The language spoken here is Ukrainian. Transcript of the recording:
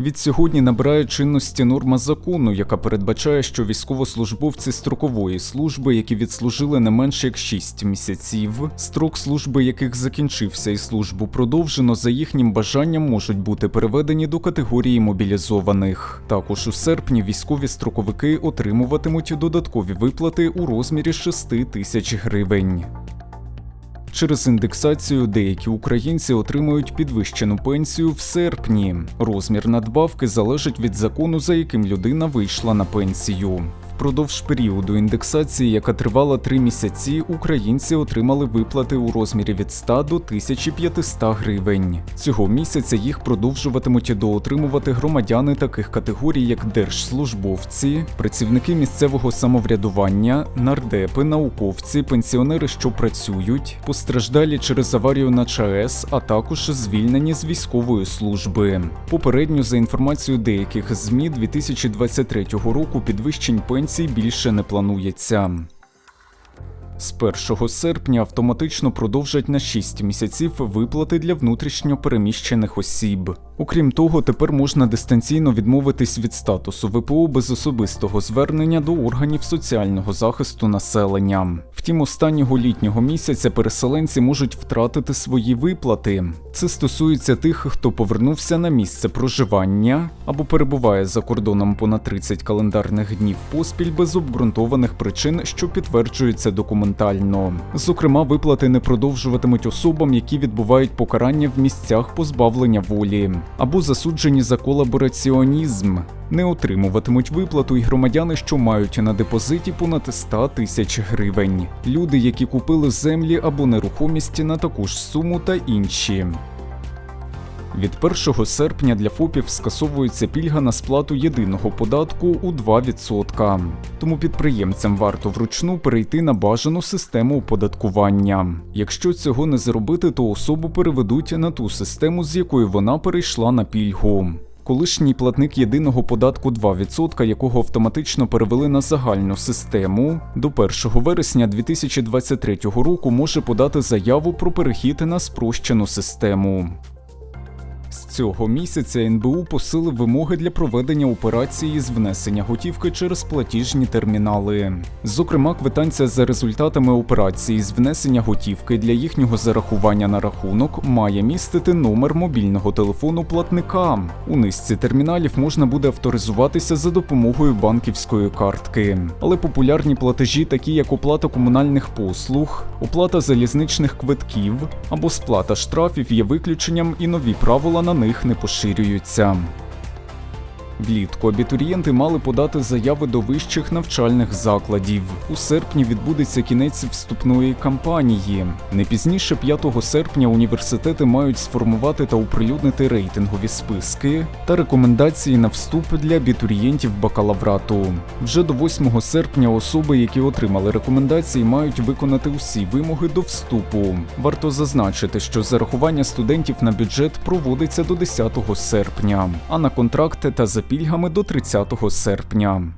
Від сьогодні набирає чинності норма закону, яка передбачає, що військовослужбовці строкової служби, які відслужили не менше як 6 місяців, строк служби яких закінчився і службу продовжено, за їхнім бажанням можуть бути переведені до категорії мобілізованих. Також у серпні військові строковики отримуватимуть додаткові виплати у розмірі 6 тисяч гривень. Через індексацію деякі українці отримують підвищену пенсію в серпні. Розмір надбавки залежить від закону, за яким людина вийшла на пенсію. Впродовж періоду індексації, яка тривала три місяці, українці отримали виплати у розмірі від 100 до 1500 гривень. Цього місяця їх продовжуватимуть доотримувати громадяни таких категорій, як держслужбовці, працівники місцевого самоврядування, нардепи, науковці, пенсіонери, що працюють, постраждалі через аварію на ЧАЕС, а також звільнені з військової служби. Попередньо, за інформацією деяких ЗМІ 2023 року, підвищень пенсій більше не планується. З 1 серпня автоматично продовжать на 6 місяців виплати для внутрішньо переміщених осіб. Окрім того, тепер можна дистанційно відмовитись від статусу ВПО без особистого звернення до органів соціального захисту населення. Втім, останнього літнього місяця переселенці можуть втратити свої виплати. Це стосується тих, хто повернувся на місце проживання або перебуває за кордоном понад 30 календарних днів поспіль без обґрунтованих причин, що підтверджуються документально. Зокрема, виплати не продовжуватимуть особам, які відбувають покарання в місцях позбавлення волі або засуджені за колабораціонізм. Не отримуватимуть виплату й громадяни, що мають на депозиті понад 100 тисяч гривень, люди, які купили землі або нерухомість на таку ж суму та інші. Від 1 серпня для ФОПів скасовується пільга на сплату єдиного податку у 2%. Тому підприємцям варто вручну перейти на бажану систему оподаткування. Якщо цього не зробити, то особу переведуть на ту систему, з якої вона перейшла на пільгу. Колишній платник єдиного податку 2%, якого автоматично перевели на загальну систему, до 1 вересня 2023 року може подати заяву про перехід на спрощену систему. Цього місяця НБУ посилив вимоги для проведення операції з внесення готівки через платіжні термінали. Зокрема, квитанція за результатами операції з внесення готівки для їхнього зарахування на рахунок має містити номер мобільного телефону платника. У низці терміналів можна буде авторизуватися за допомогою банківської картки. Але популярні платежі, такі як оплата комунальних послуг, оплата залізничних квитків або сплата штрафів, є виключенням, і нові правила на них не поширюються. Влітку абітурієнти мали подати заяви до вищих навчальних закладів. У серпні відбудеться кінець вступної кампанії. Не пізніше 5 серпня університети мають сформувати та оприлюднити рейтингові списки та рекомендації на вступ для абітурієнтів бакалаврату. Вже до 8 серпня особи, які отримали рекомендації, мають виконати усі вимоги до вступу. Варто зазначити, що зарахування студентів на бюджет проводиться до 10 серпня, а на контракти та за пільгами до 30 серпня.